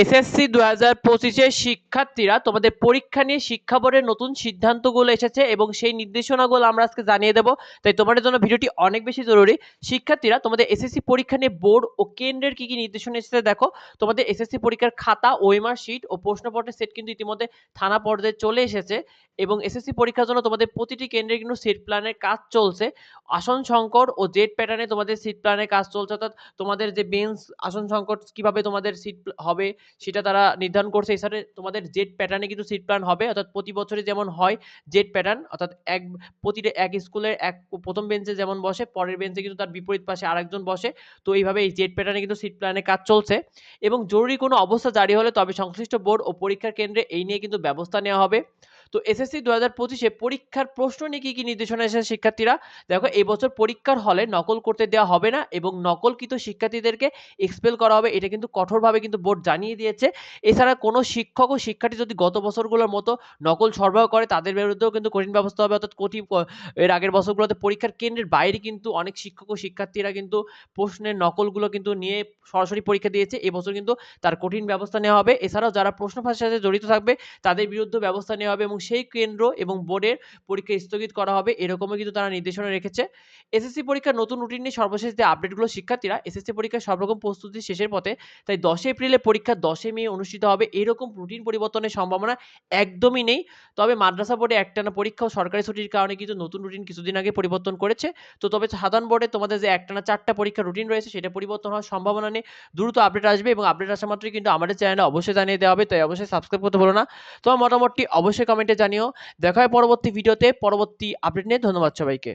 SSC দু হাজার পঁচিশের শিক্ষার্থীরা তোমাদের পরীক্ষা নিয়ে শিক্ষা বোর্ডের নতুন সিদ্ধান্তগুলো এসেছে এবং সেই নির্দেশনাগুলো আমরা আজকে জানিয়ে দেবো। তাই তোমাদের জন্য ভিডিওটি অনেক বেশি জরুরি। শিক্ষার্থীরা তোমাদের এসএসসি পরীক্ষা নিয়ে বোর্ড ও কেন্দ্রের কি কি নির্দেশনা এসেছে দেখো। তোমাদের এসএসসি পরীক্ষার খাতা, ওএমআর শিট ও প্রশ্নপত্রের সেট কিন্তু ইতিমধ্যে থানা পর্যায়ে চলে এসেছে এবং এসএসসি পরীক্ষার জন্য তোমাদের প্রতিটি কেন্দ্রে কিন্তু সিট প্ল্যানের কাজ চলছে। আসন সংকট ও জেড প্যাটার্নে তোমাদের সিট প্ল্যানের কাজ চলছে। অর্থাৎ তোমাদের যে বেঞ্চ আসন সংকট কীভাবে তোমাদের সিট হবে সেটা তারা নির্ধারণ করছে। এছাড়া তোমাদের জেড প্যাটার্নে কিন্তু সিট প্ল্যান হবে। অর্থাৎ প্রতি বছরে যেমন হয় জেড প্যাটার্ন অর্থাৎ এক, প্রতিটা এক স্কুলের এক, প্রথম বেঞ্চে যেমন বসে, পরের বেঞ্চে কিন্তু তার বিপরীত পাশে আরেকজন বসে। তো এইভাবে এই জেড প্যাটার্নে কিন্তু সিট প্ল্যানে কাজ চলছে। এবং জরুরি কোনো অবস্থা জারি হলে তবে সংশ্লিষ্ট বোর্ড ও পরীক্ষার কেন্দ্রে এই নিয়ে কিন্তু ব্যবস্থা নেওয়া হবে। তো এসএসসি দু হাজার পঁচিশে পরীক্ষার প্রশ্ন নিয়ে কী কী নির্দেশনা এসেছে শিক্ষার্থীরা? দেখো, এই বছর পরীক্ষার হলে নকল করতে দেওয়া হবে না এবং নকলকৃত শিক্ষার্থীদেরকে এক্সপেল করা হবে, এটা কিন্তু কঠোরভাবে কিন্তু বোর্ড জানিয়ে দিয়েছে। এছাড়া কোনো শিক্ষক ও শিক্ষার্থী যদি গত বছরগুলোর মতো নকল সরবরাহ করে, তাদের বিরুদ্ধেও কিন্তু কঠিন ব্যবস্থা হবে। অর্থাৎ কঠিন এর আগের বছরগুলোতে পরীক্ষার কেন্দ্রের বাইরে কিন্তু অনেক শিক্ষক ও শিক্ষার্থীরা কিন্তু প্রশ্নের নকলগুলো কিন্তু নিয়ে সরাসরি পরীক্ষা দিয়েছে। এবছর কিন্তু তার কঠিন ব্যবস্থা নেওয়া হবে। এছাড়াও যারা প্রশ্ন ফাঁসের সাথে জড়িত থাকবে, তাদের বিরুদ্ধে ব্যবস্থা নেওয়া হবে এবং সেই কেন্দ্র এবং বোর্ডের পরীক্ষা স্থগিত করা হবে, এরকমও কিন্তু তারা নির্দেশনা রেখেছে। এসএসসি পরীক্ষার নতুন রুটিন নিয়ে সর্বশেষ যে আপডেটগুলো শিক্ষার্থীরা, এসএসসি পরীক্ষার সব রকম প্রস্তুতি শেষের পথে তাই দশই এপ্রিলে পরীক্ষা দশই মে অনুষ্ঠিত হবে। এরকম রুটিন পরিবর্তনের সম্ভাবনা একদমই নেই। তবে মাদ্রাসা বোর্ডে একটানা পরীক্ষা ও সরকারি ছুটির কারণে কিন্তু নতুন রুটিন কিছুদিন আগে পরিবর্তন করেছে। তো তবে সাধারণ বোর্ডে তোমাদের যে একটানা চারটা পরীক্ষা রুটিন রয়েছে, সেটা পরিবর্তন হওয়ার সম্ভাবনা নেই। দ্রুত আপডেট আসবে এবং আপডেট আসা মাত্রই কিন্তু আমাদের চ্যানেলে অবশ্যই জানিয়ে দেওয়া হবে, তাই অবশ্যই সাবস্ক্রাইব করতে ভুলো না। তোমার মোটামুটি অবশ্যই জানিও। দেখা হয় পরবর্তী ভিডিওতে পরবর্তী আপডেট নিয়ে ধন্যবাদ সবাইকে।